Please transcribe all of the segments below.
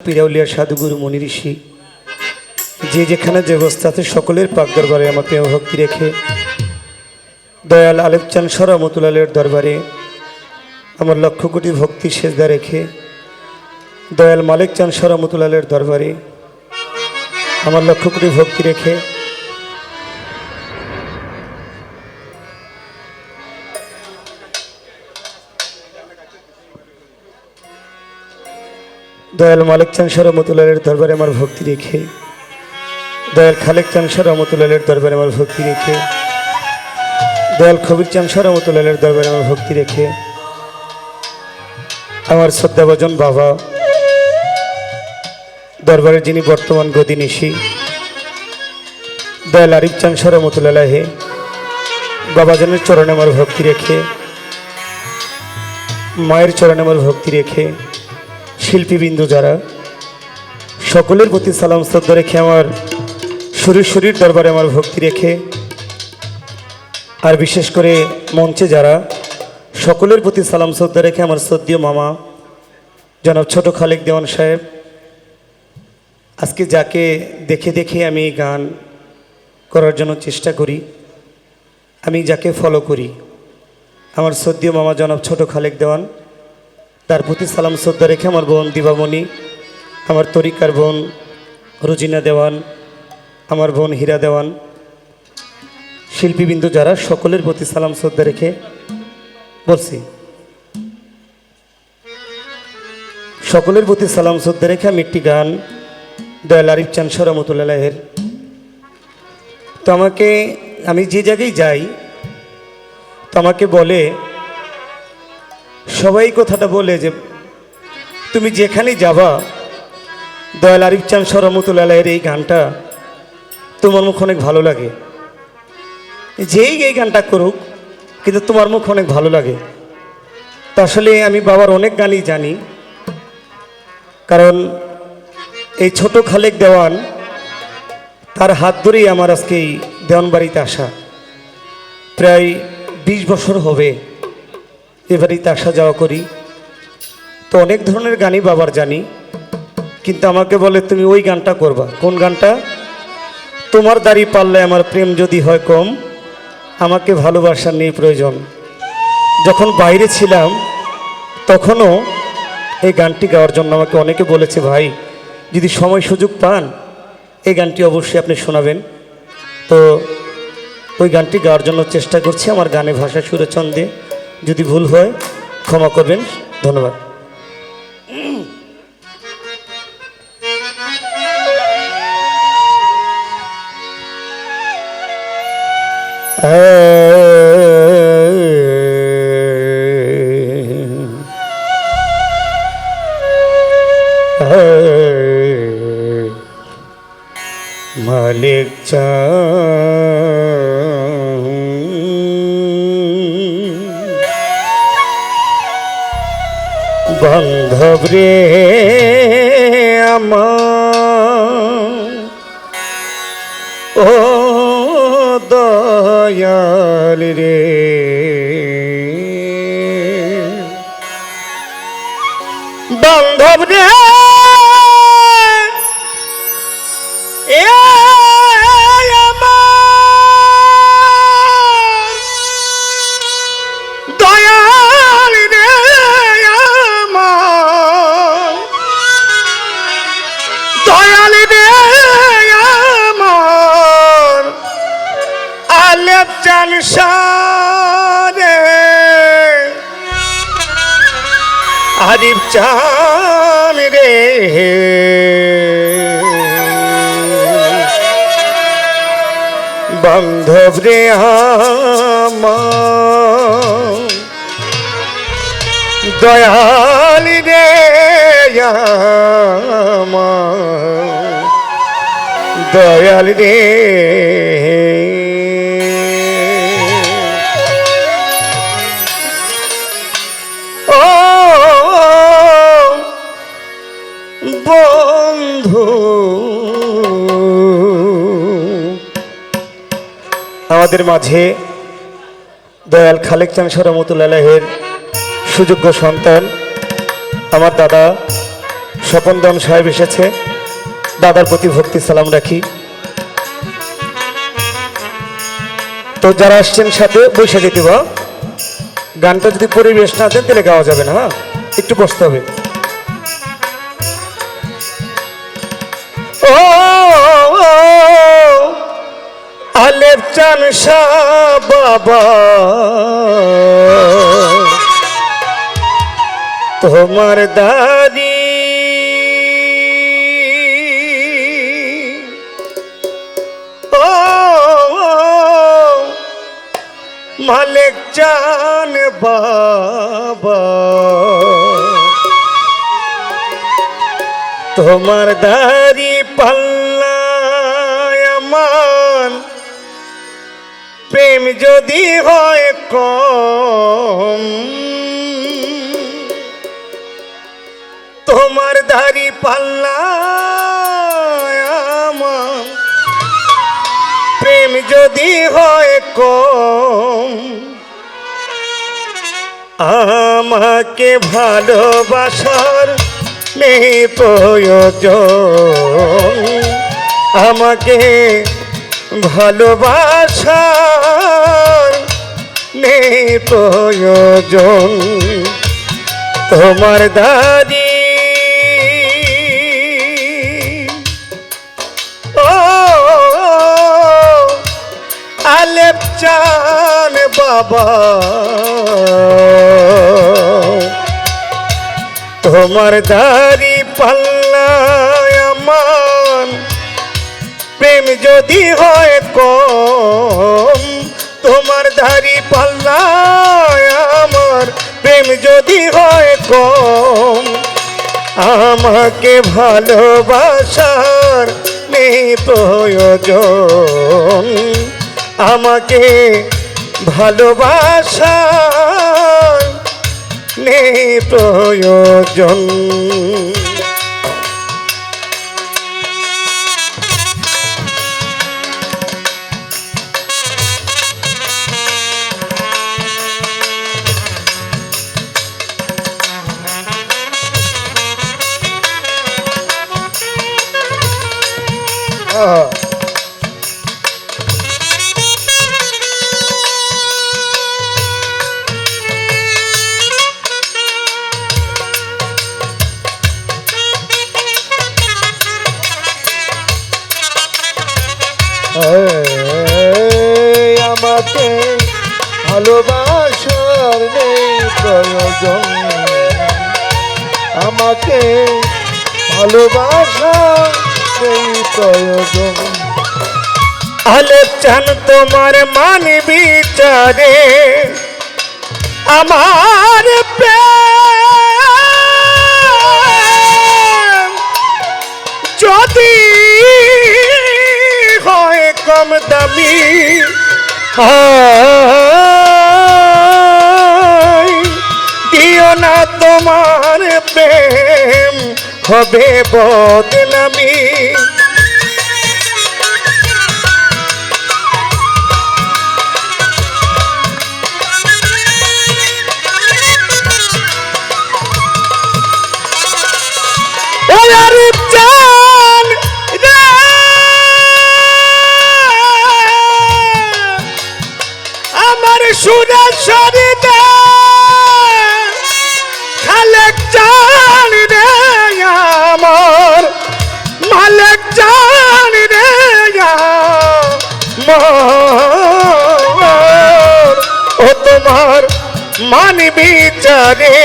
পিরাউলিয়া সাধুগুরু মনি ঋষি, যে যেখানে যে আছে, সকলের পাক দরবারে আমাকে ভক্তি রেখে দয়াল আলেপচান সরামতুলালের দরবারে আমার লক্ষ কোটি ভক্তি সেজদা রেখে দয়াল মালেকচান সরামতুলালের দরবারে আমার লক্ষ কোটি ভক্তি রেখে দয়াল মালিক চান সরমতুল্লালের দরবারে আমার ভক্তি রেখে। দয়াল খালেক চান সরমতুল্লালের দরবারে আমার ভক্তি রেখে। দয়াল খবির চান সরমতুল্লালের দরবারে আমার ভক্তি রেখে। আমার শ্রদ্ধাভাজন বাবা দরবারে যিনি বর্তমান গদি নিশি, দয়াল আরিফ চান সরমতুল্লাহে বাবাজনের চরণে আমার ভক্তি রেখে। মায়ের চরণে আমার ভক্তি রেখে। শিল্পীবৃন্দ যারা, সকলের প্রতি সালাম শ্রদ্ধা রেখে আমার শরীর শরীর দরবারে আমার ভক্তি রেখে, আর বিশেষ করে মঞ্চে যারা, সকলের প্রতি সালাম শ্রদ্ধা রেখে আমার শ্রদ্ধীয় মামা, জনাব ছোট খালেক দেওয়ান সাহেব, আজকে যাকে দেখে দেখে আমি গান করার জন্য চেষ্টা করি, আমি যাকে ফলো করি, আমার শ্রদ্ধীয় মামা জনাব ছোট খালেক দেওয়ান তার প্রতি সালাম, শ্রদ্ধা রেখে আমার বোন দিবামণি আমার তরিকার বোন রুজিনা দেওয়ান, আমার বোন হীরা দেওয়ান, শিল্পীবিন্দু যারা, সকলের প্রতি সালাম, শ্রদ্ধা রেখে বলছি। সকলের প্রতি সালাম, শ্রদ্ধা রেখে আমি একটি গান, দয়াল আরিফ চান সরামতুল্লাহের তো আমাকে, আমি যে জায়গায় যাই, তো আমাকে বলে সবাই কথাটা বলে যে, তুমি যেখানেই যাবা, দয়াল আরিফ চান সরমতুল্লাহের এই গানটা তোমার মুখ অনেক ভালো লাগে। যেই এই গানটা করুক, কিন্তু তোমার মুখ অনেক ভালো লাগে। তা আসলে আমি বাবার অনেক গানই জানি, কারণ এই ছোট খালেক দেওয়ান, তার হাত ধরেই আমার আজকে এই দেওয়ানবাড়িতে আসা। প্রায় বিশ বছর হবে। এবারেই আসা যাওয়া করি। তো অনেক ধরনের গানই বাবার জানি, কিন্তু আমাকে বলে, তুমি ওই গানটা করবা। কোন গানটা? তোমার দাড়ি পাল্লে আমার প্রেম যদি হয় কম, আমাকে ভালোবাসার নেই প্রয়োজন। যখন বাইরে ছিলাম, তখনও এই গানটি গাওয়ার জন্য আমাকে অনেকে বলেছে, ভাই, যদি সময় সুযোগ পান, এই গানটি অবশ্যই আপনি শোনাবেন। তো ওই গানটি গাওয়ার জন্য চেষ্টা করছি আমার গানে ভাষা সুরচন্দে। যদি ভুল হয় ক্ষমা করবেন। ধন্যবাদ। মালিক রে আমার। ও দয়াল রে। সারে আরিফ চান রে। বান্ধব রে দয়াল রে দয়াল রে আমাদের মাঝে দয়াল খালেক চান সরমতুল্লাহের সুযোগ্য সন্তান। আমার দাদা স্বপন দন সাহেব এসেছে। দাদার প্রতি ভক্তি সালাম রাখি। তো যারা আসছেন সাথে বসে যেতে বা গানটা যদি পরিবেশ না দেন, তাহলে গাওয়া যাবে না হ্যাঁ? একটু বসতে হবে। চান বাবা। তোমার দাদি মালিক চান বাবা। তোমার দাড়ি পাল্লা প্রেম যদি হয় কম, তোমার দাড়ি পাল্লা প্রেম যদি হয় কম, আমাকে ভালোবাসার নেই প্রয়োজন। আমাকে ভালোবাসার নেই প্রয়োজন। তোমার দাদি ও আলেপ চান বাবা। তোমার দাড়ি পাল্লা যদি হয় কম, তোমার দাড়ি পাল্লা আমার প্রেম যদি হয় কম। আমাকে ভালোবাসার নেই প্রয়োজন। আমাকে ভালোবাসার নেই প্রয়োজন। আমাকে ভালোবাসার নেই প্রয়োজন আমাকে ভালোবাসার নেই প্রয়োজন আলেপ চান তোমার মান বিচারে, আমার যদি হয় কম দামি দিও না তোমার প্রেম হবে বদনামি। আমার সুরে সরিতে খালেক জান রে আমার মালেক জান রে ও তোমার মান বিচারে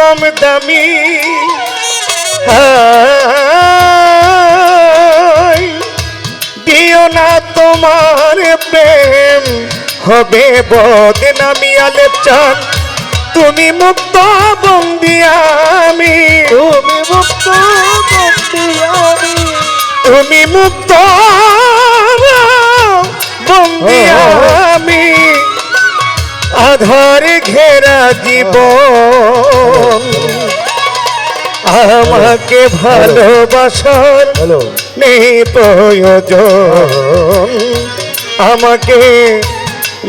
কম দামি। দিও না তোমার প্রেম হবে বদনামি আলেপ চান। তুমি মুক্ত বন্দি আমি। তুমি মুক্ত বন্দি আমি। তুমি মুক্ত বন্দি আধার ঘেরা জীবন। আমাকে ভালোবাসার নেই প্রয়োজন। আমাকে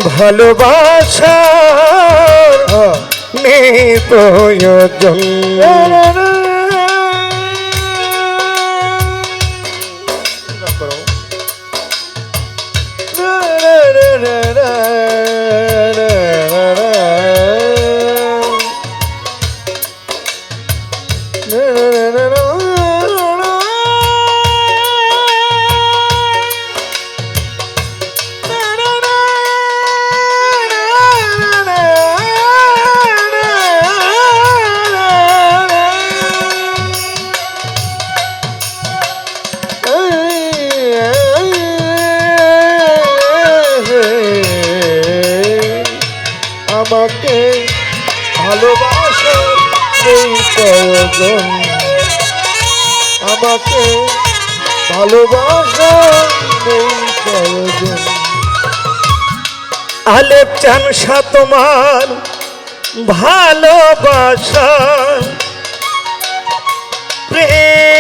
ভালোবাসার হ্যাঁ। নেই প্রয়োজন। আমাকে ভালোবাসা আমাকে ভালোবাসা নেই প্রয়োজন আলেপ চানসা তোমার ভালোবাসা। প্রেম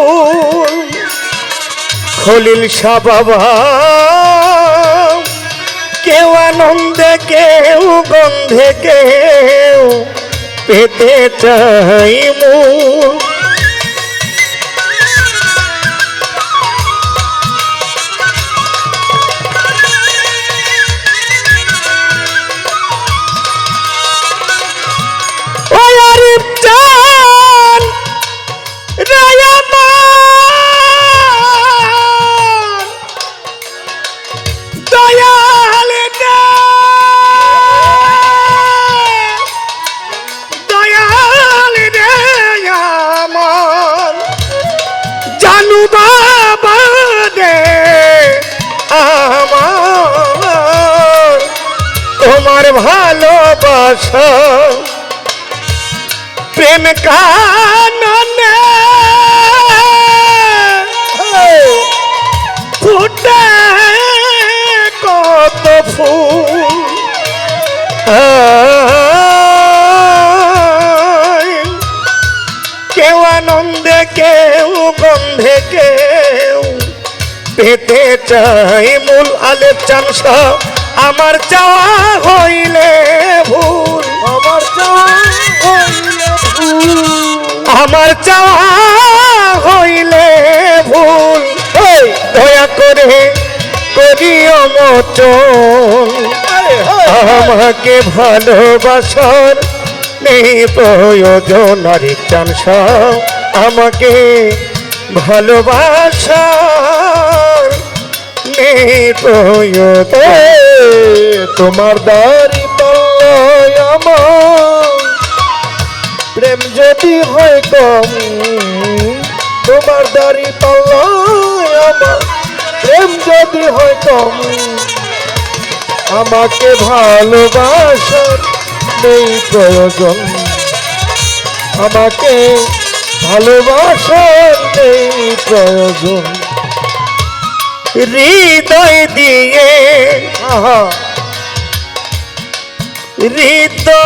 ফুল খলিল শাহ বাবা কেউ আনন্দে কেউ গন্ধে কেউ পেতে চাই মূল ভালোবাসা। প্রেম কাননে ফুটে কত ফুল। কেউ আনন্দে, কেউ গন্ধে, কেউ পেতে চাই মূল আলেপ চানসা আমার চাওয়া হইলে ভুল। আমার চাওয়া হইলে ভুল। আমার চাওয়া হইলে ভুল। এই দয়া করে করিও আরে, আমাকে ভালোবাসার নেই প্রয়োজন। আর চান্স আমাকে ভালোবাসার নেই প্রয়োজন। তোমার দাড়ি পাল্লায় আমার। প্রেম যদি হয় কম, তোমার দাড়ি পাল্লায় আমার। প্রেম যদি হয় কম, আমাকে ভালোবাসার নেই প্রয়োজন। আমাকে ভালোবাসার নেই প্রয়োজন। হৃদয় দিয়ে। হৃদয়ে।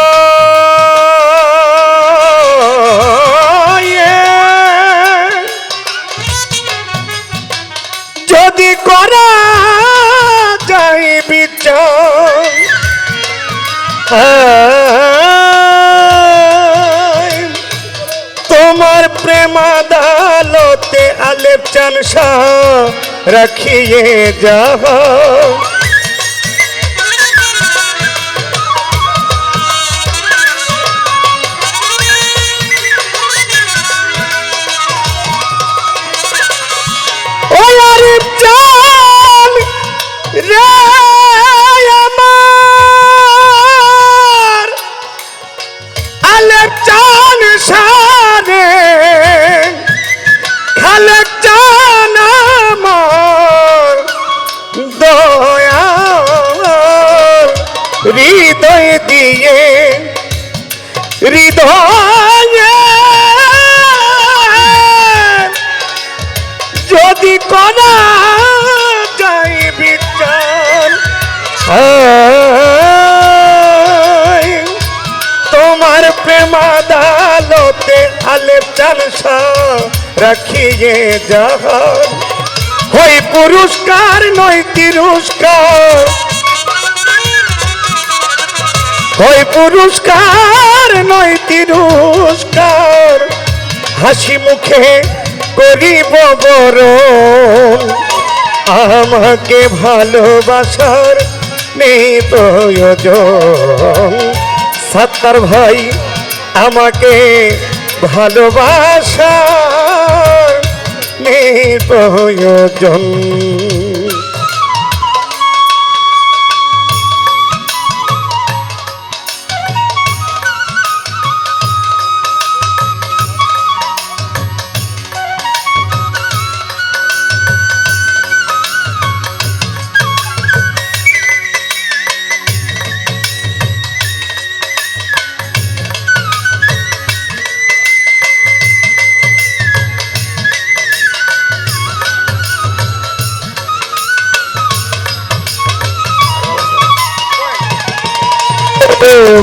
যদি করা বিচার আয়, তোমার প্রেম আদালতে আলেপ চানসা রাখিয়ে যাওয়া ওই আরিফ করা যায় বিচার তোমার প্রেমাদালতে আলেপ চালসা রাখিয়ে যাহার হই পুরস্কার, নয় তিরস্কার। হই পুরস্কার, নয় তিরস্কার। হাসি মুখে করিব বড় আমাকে ভালোবাসার নেই প্রয়োজন। সাত্তার ভাই আমাকে ভালোবাসার নেই প্রয়োজন।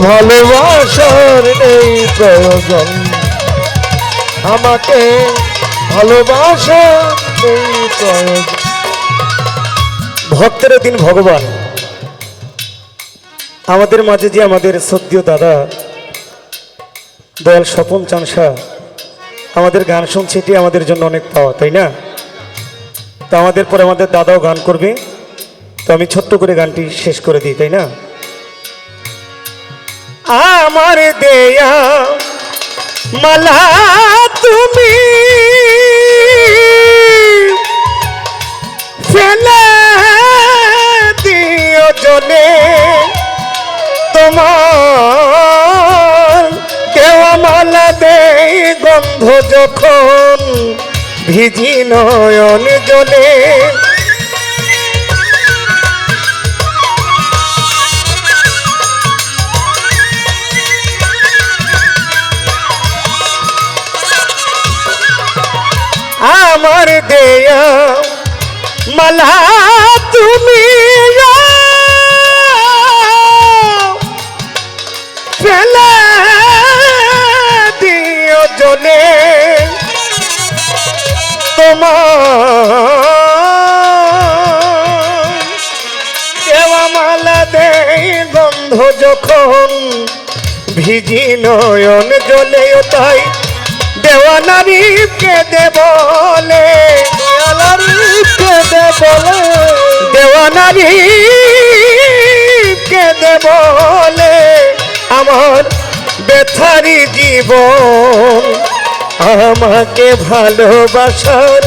ভালোবাসার নেই প্রয়োজন। আমাকে ভালোবাসা নেই প্রয়োজন। ভক্তের দিন ভগবান। আমাদের মাঝে যে আমাদের সদ্য দাদা, দয়াল স্বপন চানসা, আমাদের গান শুনছে এটি আমাদের জন্য অনেক পাওয়া, তাই না? তো আমাদের পরে আমাদের দাদাও গান করবে। তো আমি ছোট্ট করে গানটি শেষ করে দিই, তাই না? আমার দেয়া মালা তুমি। ফেলে দিও জলে তোমার। দেওয়া মালা দেই গন্ধ যখন ভিজি নয়ন জলে। দেয়া। মালা তুমি ফেলে দিও জলে। তোমার মালা দেই গন্ধ যখন ভিজি নয়ন জলেও তাই দেওয়া নারীকে দে বলে। বলে। আমার বেথারি জীবন আমাকে ভালোবাসার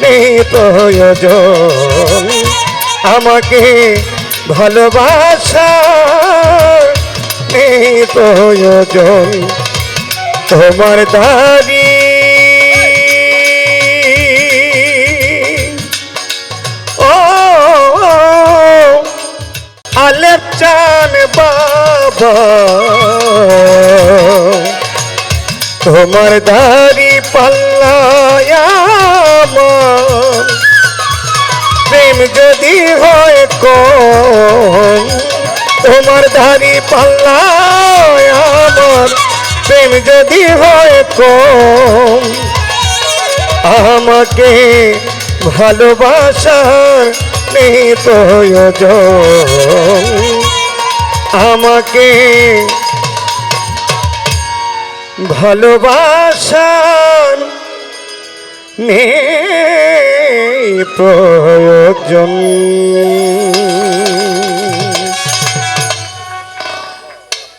নেই প্রয়োজন। আমাকে ভালোবাসার নেই প্রয়োজন। তোমার দাড়ি চান বাবা। তোমার দাড়ি পাল্লায়া প্রেম যদি হয় কম, তোমার ধারি পাল্লায় আমার। প্রেম যদি হয় কম, আমাকে ভালোবাসার নেই প্রয়োজন। আমাকে ভালোবাসার নেই প্রয়োজন।